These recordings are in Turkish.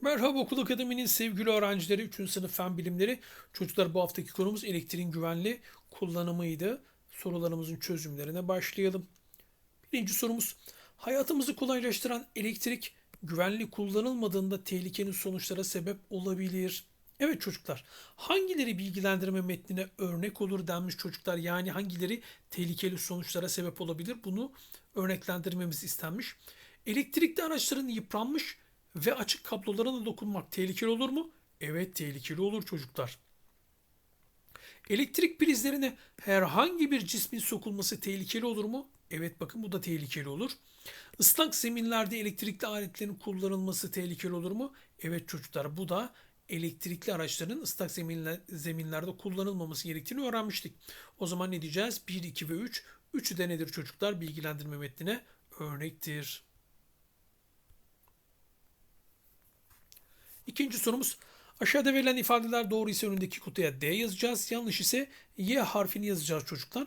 Merhaba Okul Akademi'nin sevgili öğrencileri 3. sınıf fen bilimleri. Çocuklar bu haftaki konumuz elektriğin güvenli kullanımıydı. Sorularımızın çözümlerine başlayalım. Birinci sorumuz. Hayatımızı kolaylaştıran elektrik güvenli kullanılmadığında tehlikeli sonuçlara sebep olabilir. Evet çocuklar, hangileri bilgilendirme metnine örnek olur denmiş çocuklar. Yani hangileri tehlikeli sonuçlara sebep olabilir bunu örneklendirmemiz istenmiş. Elektrikli araçların yıpranmış ve açık kablolarına dokunmak tehlikeli olur mu? Evet tehlikeli olur çocuklar. Elektrik prizlerine herhangi bir cismin sokulması tehlikeli olur mu? Evet bakın bu da tehlikeli olur. Islak zeminlerde elektrikli aletlerin kullanılması tehlikeli olur mu? Evet çocuklar bu da elektrikli araçların ıslak zeminler, zeminlerde kullanılmaması gerektiğini öğrenmiştik. O zaman ne diyeceğiz? 1, 2 ve 3. Üçü de nedir çocuklar? Bilgilendirme metnine örnektir. İkinci sorumuz aşağıda verilen ifadeler doğru ise önündeki kutuya D yazacağız. Yanlış ise Y harfini yazacağız çocuklar.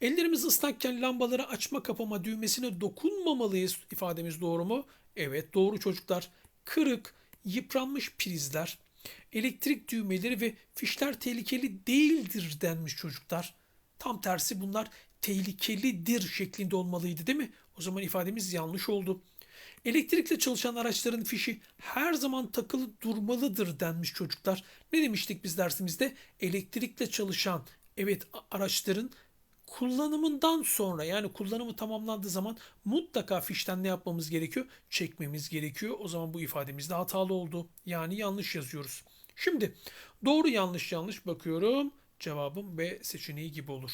Ellerimiz ıslakken lambaları açma kapama düğmesine dokunmamalıyız ifademiz doğru mu? Evet doğru çocuklar. Kırık, yıpranmış prizler, elektrik düğmeleri ve fişler tehlikeli değildir denmiş çocuklar. Tam tersi bunlar tehlikelidir şeklinde olmalıydı değil mi? O zaman ifademiz yanlış oldu. Elektrikle çalışan araçların fişi her zaman takılı durmalıdır denmiş çocuklar. Ne demiştik biz dersimizde? Elektrikle çalışan evet araçların kullanımından sonra yani kullanımı tamamlandığı zaman mutlaka fişten ne yapmamız gerekiyor? Çekmemiz gerekiyor. O zaman bu ifademiz de hatalı oldu. Yani yanlış yazıyoruz. Şimdi doğru yanlış yanlış bakıyorum. Cevabım B seçeneği gibi olur.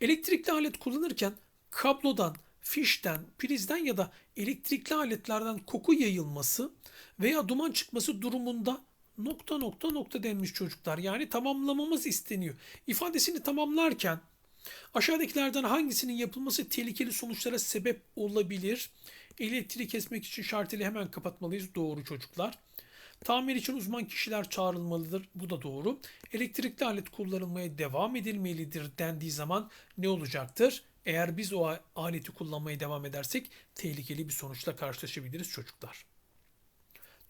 Elektrikli alet kullanırken kablodan fişten, prizden ya da elektrikli aletlerden koku yayılması veya duman çıkması durumunda nokta nokta nokta denmiş çocuklar. Yani tamamlamamız isteniyor. İfadesini tamamlarken aşağıdakilerden hangisinin yapılması tehlikeli sonuçlara sebep olabilir? Elektriği kesmek için şarteli hemen kapatmalıyız. Doğru çocuklar. Tamir için uzman kişiler çağrılmalıdır. Bu da doğru. Elektrikli alet kullanılmaya devam edilmelidir dendiği zaman ne olacaktır? Eğer biz o aleti kullanmaya devam edersek tehlikeli bir sonuçla karşılaşabiliriz çocuklar.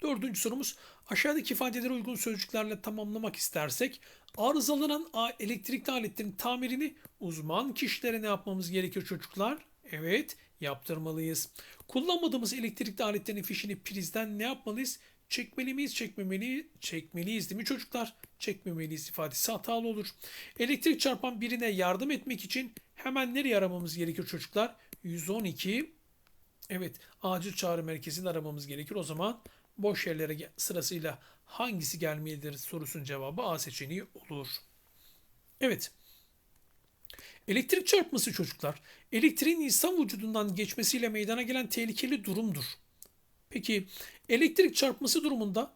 Dördüncü sorumuz aşağıdaki ifadelere uygun sözcüklerle tamamlamak istersek arızalanan elektrikli aletlerin tamirini uzman kişilere ne yapmamız gerekiyor çocuklar? Evet yaptırmalıyız. Kullanmadığımız elektrikli aletlerin fişini prizden ne yapmalıyız? Çekmeli miyiz, çekmemeli, çekmeliyiz değil mi çocuklar? Çekmemeliyiz ifadesi hatalı olur. Elektrik çarpan birine yardım etmek için hemen nereye aramamız gerekiyor çocuklar? 112 Evet acil çağrı merkezini aramamız gerekir. O zaman boş yerlere sırasıyla hangisi gelmelidir sorusunun cevabı A seçeneği olur. Evet. Elektrik çarpması çocuklar, elektriğin insan vücudundan geçmesiyle meydana gelen tehlikeli durumdur. Peki elektrik çarpması durumunda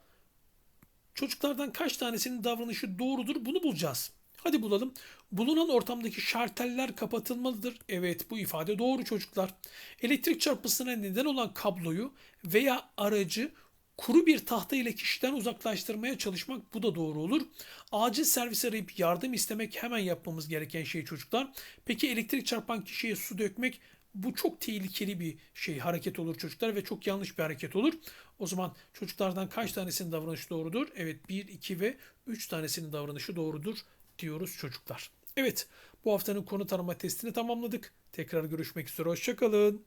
çocuklardan kaç tanesinin davranışı doğrudur bunu bulacağız. Hadi bulalım. Bulunan ortamdaki şarteller kapatılmalıdır. Evet bu ifade doğru çocuklar. Elektrik çarpmasına neden olan kabloyu veya aracı kuru bir tahta ile kişiden uzaklaştırmaya çalışmak bu da doğru olur. Acil servis arayıp yardım istemek hemen yapmamız gereken şey çocuklar. Peki elektrik çarpan kişiye su dökmek bu çok tehlikeli bir şey hareket olur çocuklar ve çok yanlış bir hareket olur. O zaman çocuklardan kaç tanesinin davranışı doğrudur? Evet 1, 2 ve 3 tanesinin davranışı doğrudur diyoruz çocuklar. Evet bu haftanın konu tanıma testini tamamladık. Tekrar görüşmek üzere hoşçakalın.